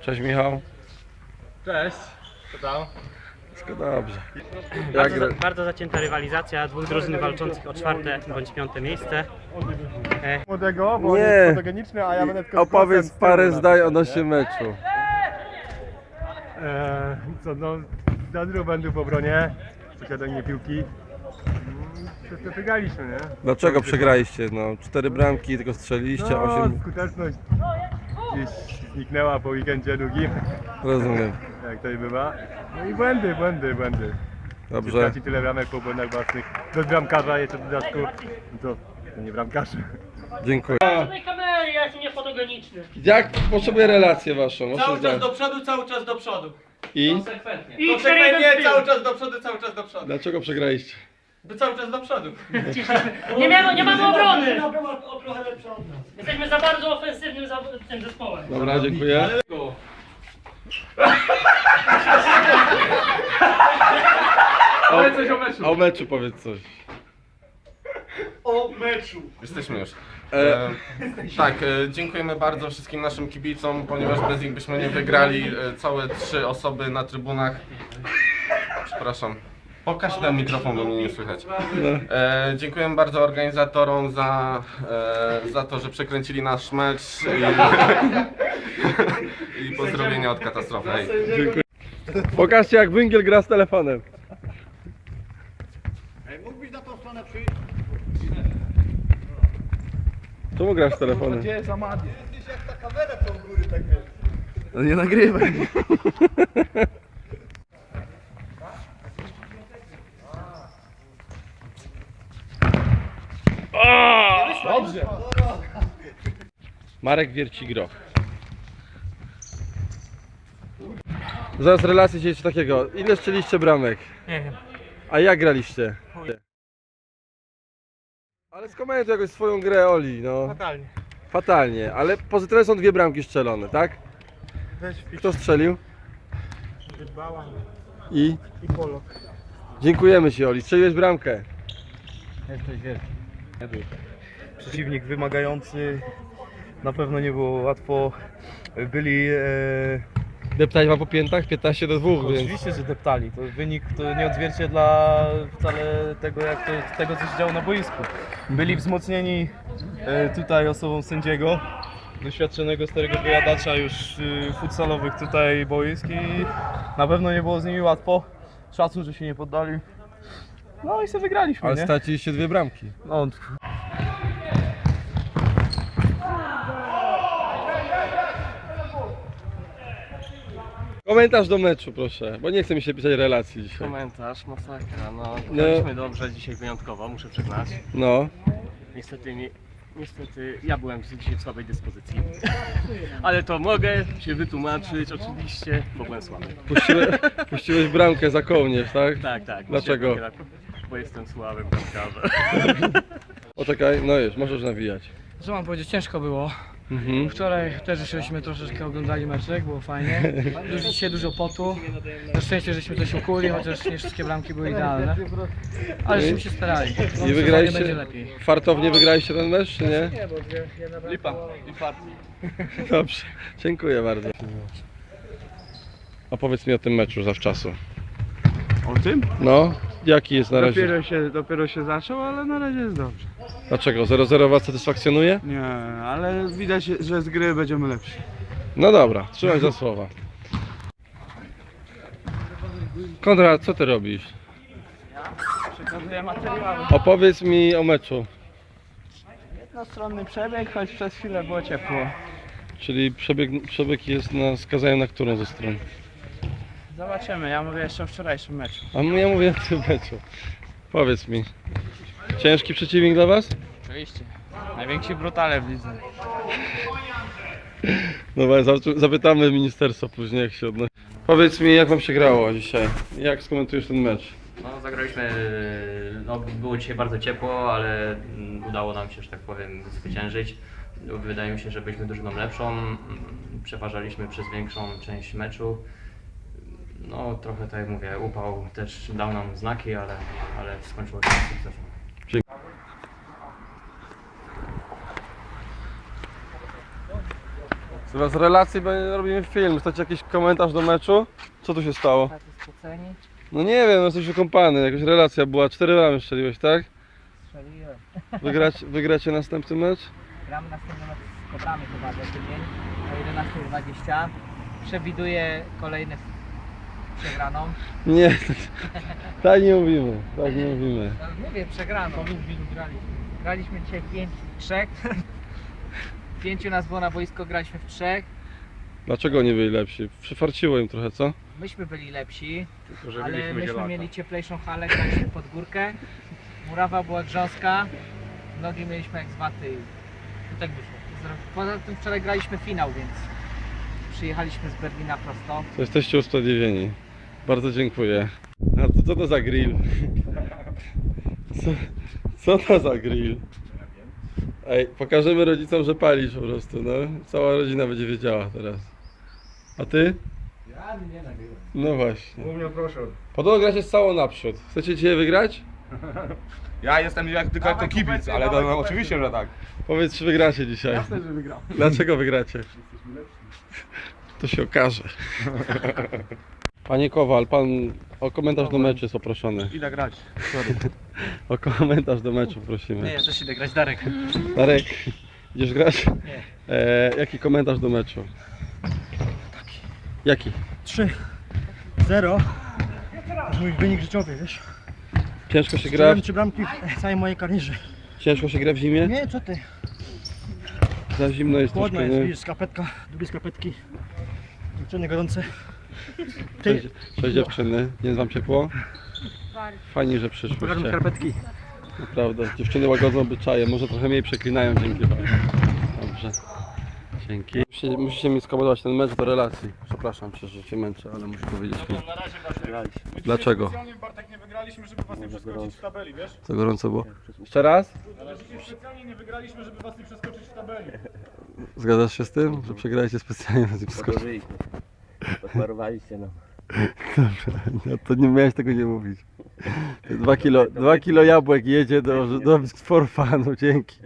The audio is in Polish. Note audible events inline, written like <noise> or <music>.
Cześć Michał. Cześć. Co tam? Wszystko dobrze. Jak Bardzo, gra... bardzo zacięta rywalizacja dwóch drużyn walczących o czwarte bądź piąte miejsce. E, Młodego, bo Nie. on jest fotogeniczny, a ja będę tylko Opowiedz z parę na zdań odnośnie nie? meczu. Eee, co no, dużo będę w obronie, posiadanie piłki. Wygraliśmy, nie? Dlaczego przegraliście? No, cztery bramki tylko strzeliliście, No, osiem. skuteczność gdzieś zniknęła po weekendzie długim, Rozumiem. jak to i bywa. No i błędy, błędy, błędy. Dobrze. Straci tyle bramek po błędach własnych. Do bramkarza jeszcze w dodatku, no to, to nie bramkarz. Dziękuję. tej kamery, ja jestem niefotogeniczny. Jak potrzebuję relację waszą? Wasze Cały czas do przodu, cały czas do przodu. I? Konsekwentnie. I Konsekwentnie cały czas do przodu, cały czas do przodu. Dlaczego przegraliście? Bo cały czas do przodu. Nie, mamy, nie mamy obrony! Jesteśmy za bardzo ofensywnym za, tym zespołem. Dobra, dziękuję. Ale coś o meczu. A o meczu powiedz coś. O meczu. Jesteśmy już. E, E, tak, e, dziękujemy bardzo wszystkim naszym kibicom, ponieważ bez nich byśmy nie wygrali. E, całe trzy osoby na trybunach. Przepraszam. Pokaż ten mikrofon, bo mnie nie słychać. E, dziękujemy bardzo organizatorom za, e, za to, że przekręcili nasz mecz i, <laughs> i pozdrowienia od katastrofy. Hej. Pokażcie jak Węgiel gra z telefonem. Czemu grasz z telefonem? No nie nagrywaj. <laughs> Marek wierci groch. Zaraz relację się takiego. Ile strzeliście bramek? Nie wiem. A jak graliście? Ale skomentuj jakoś swoją grę Oli, no. Fatalnie. Fatalnie, ale pozytywne są dwie bramki strzelone, tak? Weź Kto strzelił? Bałan I? i Polok. Dziękujemy Ci Oli, strzeliłeś bramkę. przeciwnik wymagający. Na pewno nie było łatwo. Byli. E, Deptać ma po piętach 15 do 2, więc... oczywiście, że deptali. To wynik to nie odzwierciedla wcale tego, jak to, tego, co się działo na boisku. Byli wzmocnieni e, tutaj osobą sędziego, doświadczonego starego wyjadacza już e, futsalowych tutaj boisk i na pewno nie było z nimi łatwo. Szacun, że się nie poddali. No i sobie wygraliśmy, Ale nie? straciliście dwie bramki. No, Komentarz do meczu proszę, bo nie chce mi się pisać relacji dzisiaj. Komentarz, masakra. No, No. graliśmy dobrze dzisiaj wyjątkowo, muszę przyznać. No, Niestety, mi, niestety ja byłem dzisiaj w słabej dyspozycji. <laughs> Ale to mogę się wytłumaczyć, oczywiście, bo byłem słaby. puściłeś, puściłeś bramkę za kołnierz, tak? <laughs> Tak, tak. Dlaczego? dzisiaj tak, Bo jestem słaby bramkarzem. <laughs> Poczekaj, no już, możesz nawijać. Co mam powiedzieć, ciężko było. Mhm. Wczoraj też żeśmy troszeczkę oglądali meczek, było fajnie. Dużo, dzisiaj dużo potu. Na szczęście żeśmy coś ukuli, chociaż nie wszystkie bramki były idealne. Ale żeśmy się starali. No, I wygraliście, będzie lepiej. fartownie wygraliście ten mecz, czy nie? lipa i fart. <laughs> Dobrze, dziękuję bardzo. Opowiedz mi o tym meczu zawczasu. O tym? No, jaki jest na razie? Dopiero się, dopiero się zaczął, ale na razie jest dobrze. Dlaczego? 0-0 was satysfakcjonuje? Nie, ale widać, że z gry będziemy lepsi. No dobra, trzymaj za słowa. Konrad, co ty robisz? Przekazuję materiały. Opowiedz mi o meczu. Jednostronny przebieg, choć przez chwilę było ciepło. Czyli przebieg, przebieg jest na skazaniu na którą ze stron? Zobaczymy, ja mówię jeszcze o wczorajszym meczu. A ja mówię o tym meczu. Powiedz mi. Ciężki przeciwnik dla was? Oczywiście. Najwięksi brutale w lidze. Dobra, zap- zapytamy ministerstwo później jak się odnosi. Powiedz mi jak wam się grało dzisiaj? Jak skomentujesz ten mecz? No, zagraliśmy, no, było dzisiaj bardzo ciepło, ale mm, udało nam się, że tak powiem, zwyciężyć. Wydaje mi się, że byliśmy drużyną lepszą, mm, przeważaliśmy przez większą część meczu. No, trochę tak jak mówię, upał też dał nam znaki, ale, ale skończyło się sukcesem. Teraz relacji robimy film. Chcecie jakiś komentarz do meczu? Co tu się stało? No nie wiem, no jesteś wykąpany. Jakaś relacja była. Cztery ramy strzeliłeś, tak? strzeliłem. <laughs> Wygrać, wygracie następny mecz? Gramy następny mecz z Kobrami chyba za tydzień o 11.20. Przewiduję kolejny przegraną. Nie, <laughs> tak, nie mówimy. Tak nie mówimy. No, mówię przegraną. graliśmy? Graliśmy dzisiaj 5 trzech. <laughs> Pięciu nas było na boisko, graliśmy w trzech. Dlaczego nie byli lepsi? Przyfarciło im trochę, co? Myśmy byli lepsi, że ale mieliśmy myśmy zielaka. mieli cieplejszą halę, graliśmy pod górkę. Murawa była grząska, nogi mieliśmy jak z waty. i tak wyszło. Zro- Poza tym wczoraj graliśmy finał, więc przyjechaliśmy z Berlina prosto. To jesteście usprawiedliwieni. Bardzo dziękuję. A to, co to za grill? Co, co to za grill? Ej, pokażemy rodzicom, że palisz po prostu, no. Cała rodzina będzie wiedziała teraz. A ty? Ja nie nagrywam. No właśnie. Mnie proszę. Podobno gracie z całą naprzód. Chcecie dzisiaj wygrać? <laughs> Ja jestem jak tylko jako kibic, ale to, no, oczywiście, że tak. Powiedz, czy wygracie dzisiaj. Jasne, że wygram. Dlaczego wygracie? To się okaże. <laughs> Panie Kowal, pan o komentarz do meczu jest poproszony. Idę grać. <laughs> O komentarz do meczu prosimy. ja też idę grać Darek. Darek, idziesz grać? Nie. E, jaki komentarz do meczu? Jaki? 3 0 Mój wynik życiowy, wiesz? Ciężko się gra, Grałem trzy bramki w całej mojej karierze. ciężko się gra w zimie? Nie, co ty? Za zimno jest Chłodno troszkę, jest, nie? widzisz, skarpetka, drugie skarpetki. Dziewczyny gorące. Cześć, cześć dziewczyny, nie jest wam ciepło? Fajnie, że przyszłyście. skarpetki. Naprawdę, dziewczyny łagodzą obyczaje, może trochę mniej przeklinają dzięki wam. Dobrze. Dzięki. Musicie, musicie mi skomentować ten mecz do relacji. Przepraszam cię, że cię męczę, ale muszę powiedzieć mi. Dlaczego? Bartek nie wygraliśmy, żeby was nie przeskoczyć w tabeli, wiesz? Co gorąco było? Jeszcze raz? Ale dzisiaj specjalnie nie wygraliśmy, żeby was nie przeskoczyć w tabeli. Zgadzasz się z tym, że przegraliście specjalnie na tym skoku? Posmarowaliście nam. Dobrze, no to nie miałeś tego nie mówić. Dwa kilo, dwa kilo jabłek jedzie do, do for funu, dzięki.